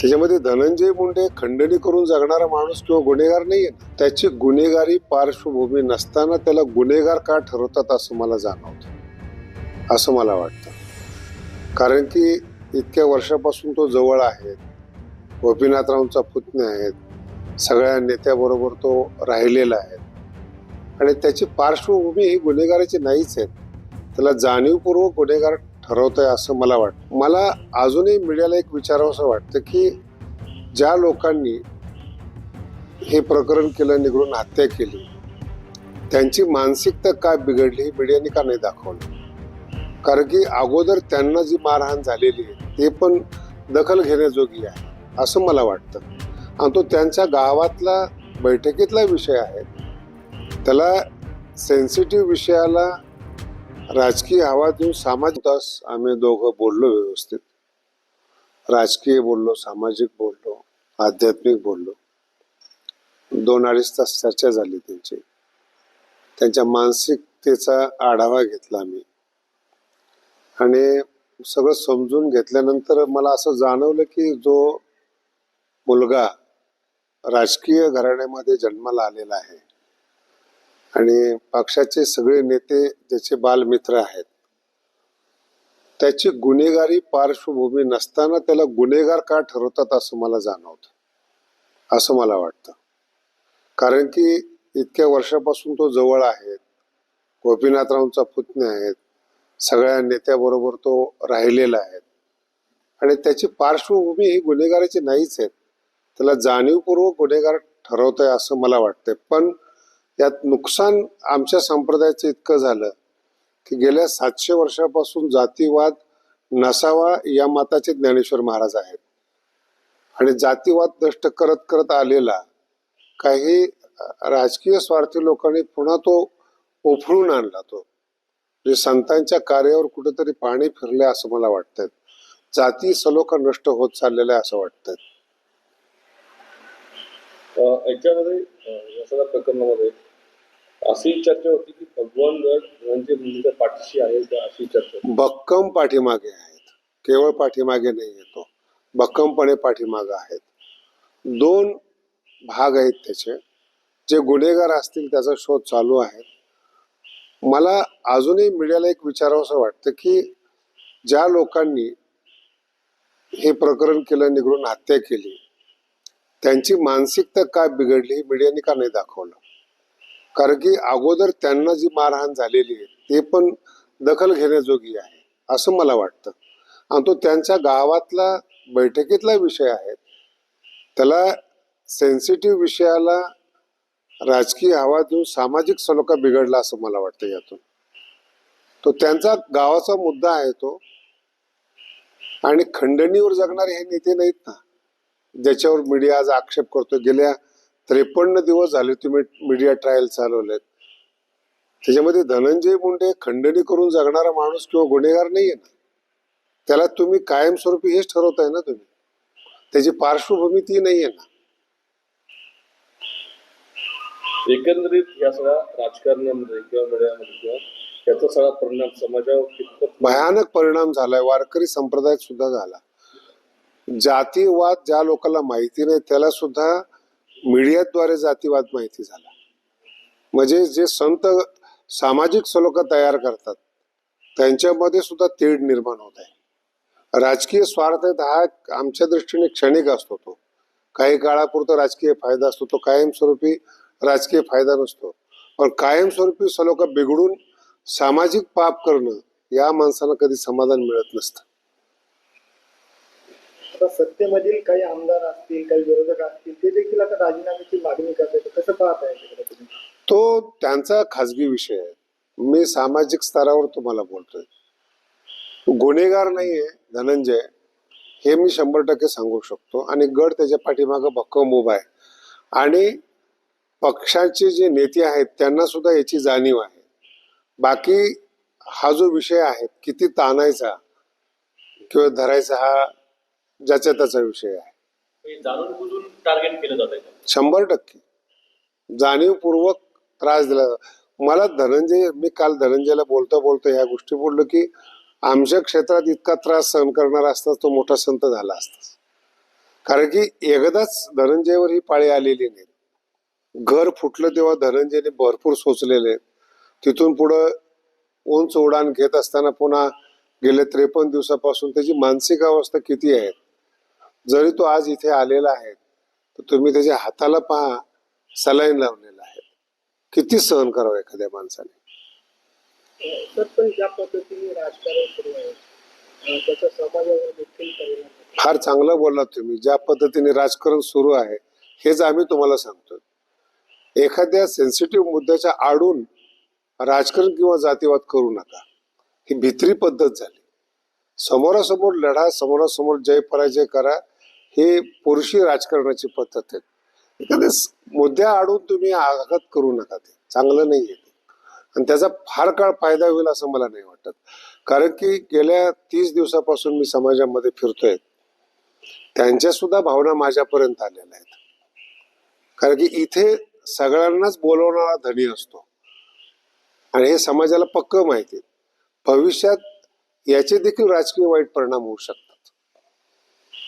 त्याच्यामध्ये धनंजय मुंडे खंडणी करून जगणारा माणूस किंवा गुन्हेगार नाहीये. त्याची गुन्हेगारी पार्श्वभूमी नसताना त्याला गुन्हेगार का ठरवतात असं मला जाणवतं. असं मला वाटतं. कारण की इतक्या वर्षापासून तो जवळ आहे. गोपीनाथरावचा पुतण्या आहेत. सगळ्या नेत्याबरोबर तो राहिलेला आहे. आणि त्याची पार्श्वभूमी ही गुन्हेगाराची नाहीच आहे. त्याला जाणीवपूर्वक गुन्हेगार ठरवतंय असं मला वाटतं. मला अजूनही मीडियाला एक विचारावं असं वाटतं की ज्या लोकांनी हे प्रकरण केलं निघडून हत्या केली त्यांची मानसिकता काय बिघडली मीडियाने का नाही दाखवलं? कारण की अगोदर त्यांना जी मारहाण झालेली आहे ते पण दखल घेण्याजोगी आहे असं मला वाटतं. आणि तो त्यांच्या गावातला बैठकीतला विषय आहे त्याला सेन्सिटिव्ह विषयाला राजकीय हवा देऊन सामाजिक तास आम्ही दोघं बोललो व्यवस्थित. राजकीय बोललो सामाजिक बोललो आध्यात्मिक बोललो. दोन अडीच तास चर्चा झाली त्यांची. त्यांच्या मानसिकतेचा आढावा घेतला मी आणि सगळं समजून घेतल्यानंतर मला असं जाणवलं की जो मुलगा राजकीय घराण्यामध्ये जन्माला आलेला आहे आणि पक्षाचे सगळे नेते ज्याचे बालमित्र आहेत त्याची गुन्हेगारी पार्श्वभूमी नसताना त्याला गुन्हेगार का ठरवतात असं मला जाणवतं असं मला वाटतं. कारण की इतक्या वर्षापासून तो जवळ आहे गोपीनाथरावचा पुतण्या आहेत सगळ्या नेत्याबरोबर तो राहिलेला आहे. आणि त्याची पार्श्वभूमी ही गुन्हेगाराची नाहीच आहे. त्याला जाणीवपूर्वक गुन्हेगार ठरवतोय असं मला वाटतंय. पण यात नुकसान आमच्या संप्रदायाचं इतकं झालं की गेल्या सातशे वर्षापासून जातीवाद नसावा या मताचे ज्ञानेश्वर महाराज आहेत. आणि जातीवाद नष्ट करत करत आलेला काही राजकीय स्वार्थी लोकांनी पुन्हा तो उफळून आणला तो. म्हणजे संतांच्या कार्यावर कुठेतरी पाणी फिरले असं मला वाटतंय. जाती सलोखा नष्ट होत चाललेला आहे असं वाटतंय. याच्यामध्ये या सगळ्या प्रकरणामध्ये अशी चर्चा होती की भगवान गड म्हणजे पाठीशी आहे अशी चर्चा भक्कम पाठीमागे आहेत. केवळ पाठीमागे नाही येतो. भक्कमपणे पाठीमागे आहेत. दोन भाग आहेत त्याचे. जे गुन्हेगार असतील त्याचा शोध चालू आहे. मला अजूनही मीडियाला एक विचारावं असं वाटतं की ज्या लोकांनी हे प्रकरण केलं निघडून हत्या केली त्यांची मानसिकता काय बिघडली मीडियाने का नाही दाखवलं? कारण की अगोदर त्यांना जी मारहाण झालेली आहे ते पण दखल घेण्याजोगी आहे असं मला वाटतं. आणि तो त्यांच्या गावातला बैठकीतला विषय आहे. त्याला सेन्सिटिव्ह विषयाला राजकीय हवा देऊन सामाजिक सलोखा बिघडला असं मला वाटतं यातून. तो त्यांचा गावाचा मुद्दा आहे तो. आणि खंडणीवर जगणारे हे नेते नाहीत ना. ज्याच्यावर मीडिया आज आक्षेप करतो गेल्या त्रेपन्न दिवस झाले तुम्ही मीडिया ट्रायल चालवलेत. त्याच्यामध्ये धनंजय मुंडे खंडणी करून जगणारा माणूस किंवा गुन्हेगार नाहीये ना. त्याला तुम्ही कायमस्वरूपी हेच ठरवताय ना तुम्ही. त्याची पार्श्वभूमी ती नाहीये ना. एकंदरीत या सगळ्या राजकारणामध्ये किंवा मीडियामध्ये किंवा याचा सगळा परिणाम समाजावर भयानक परिणाम झालाय. वारकरी संप्रदायात सुद्धा झाला. जातीवाद ज्या लोकांना माहिती नाही त्याला सुद्धा मीडियाद्वारे जातीवाद माहिती झाला. म्हणजे जे संत सामाजिक सलोखा तयार करतात त्यांच्यामध्ये सुद्धा तेढ निर्माण होत आहे. राजकीय स्वार्थ हा आमच्या दृष्टीने क्षणिक असतो तो. काही काळापुरता राजकीय फायदा असतो तो कायमस्वरूपी राजकीय फायदा नसतो. पण कायमस्वरूपी सलोखा बिघडून सामाजिक पाप करणं या माणसाला कधी समाधान मिळत नसतं. आता सत्तेमधील काही आमदार असतील काही विरोधक असतील ते देखील आता राजीनाम्याची मागणी करतात कसं पाहत आहे तो त्यांचा खाजगी विषय आहे. मी सामाजिक स्तरावर तुम्हाला बोलतोय. गुन्हेगार नाहीये धनंजय. हे मी शंभर टक्के सांगू शकतो. आणि गड त्याच्या पाठीमागं भक्कम उभा आहे. आणि पक्षाचे जे नेते आहेत त्यांना सुद्धा याची जाणीव आहे. बाकी हा जो विषय आहे किती ताणायचा किंवा धरायचा हा ज्याच्या त्याचा विषय आहे. शंभर टक्के. जाणीवपूर्वक त्रास दिला. मला धनंजय मी काल धनंजयला बोलता बोलता ह्या गोष्टी बोललो की आमच्या क्षेत्रात इतका त्रास सहन करणारा असता तो मोठा संत झाला असता. कारण की एकदाच धनंजयवर ही पाळी आलेली नाही. घर फुटलं तेव्हा धनंजयने भरपूर सोचलेले. तिथून पुढं उंच उडान घेत असताना पुन्हा गेले त्रेपन्न दिवसापासून त्याची मानसिक अवस्था किती आहे? जरी तो आज इथे आलेला आहे तर तुम्ही त्याच्या हाताला पहा सलाईन लावलेला आहे. किती सहन करावं एखाद्या माणसाने. फार चांगलं बोललात तुम्ही. ज्या पद्धतीने राजकारण सुरू आहे हेच आम्ही तुम्हाला सांगतोय. एखाद्या सेन्सिटिव्ह मुद्द्याच्या आडून राजकारण किंवा जातीवाद करू नका. ही भित्री पद्धत झाली. समोरासमोर लढा समोरासमोर जय पराजय करा हे पुरुषी राजकारणाची पद्धत आहे एखाद्या मुद्द्या आडून तुम्ही आघात करू नका ते. चांगलं नाही आहे आणि त्याचा फार काळ फायदा होईल असं मला नाही वाटत. कारण की गेल्या तीस दिवसापासून मी समाजामध्ये फिरतोय. त्यांच्या सुद्धा भावना माझ्यापर्यंत आलेल्या आहेत. कारण की इथे सगळ्यांनाच बोलवणारा धनी असतो. आणि हे समाजाला पक्क माहिती आहे. भविष्यात याचे देखील राजकीय वाईट परिणाम होऊ शकतात.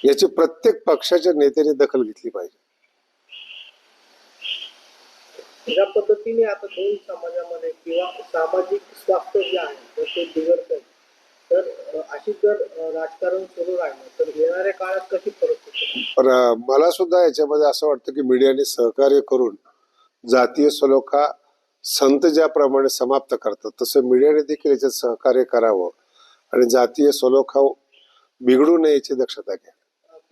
याची प्रत्येक पक्षाच्या नेत्याने दखल घेतली पाहिजे. ज्या पद्धतीने आता दोन समाजामध्ये किंवा सामाजिक स्वास्थ्य जे आहे तर ते बिघडत आहे तर अशी जर राजकारण सुरू राहिलं तर येणाऱ्या काळात कशी परिस्थिती मला सुद्धा याच्यामध्ये असं वाटतं की मीडियाने सहकार्य करून जातीय सलोखा संत ज्याप्रमाणे समाप्त करतात तसं मीडियाने देखील याच्यात सहकार्य करावं आणि जातीय सलोखा बिघडू नये याची दक्षता घ्या.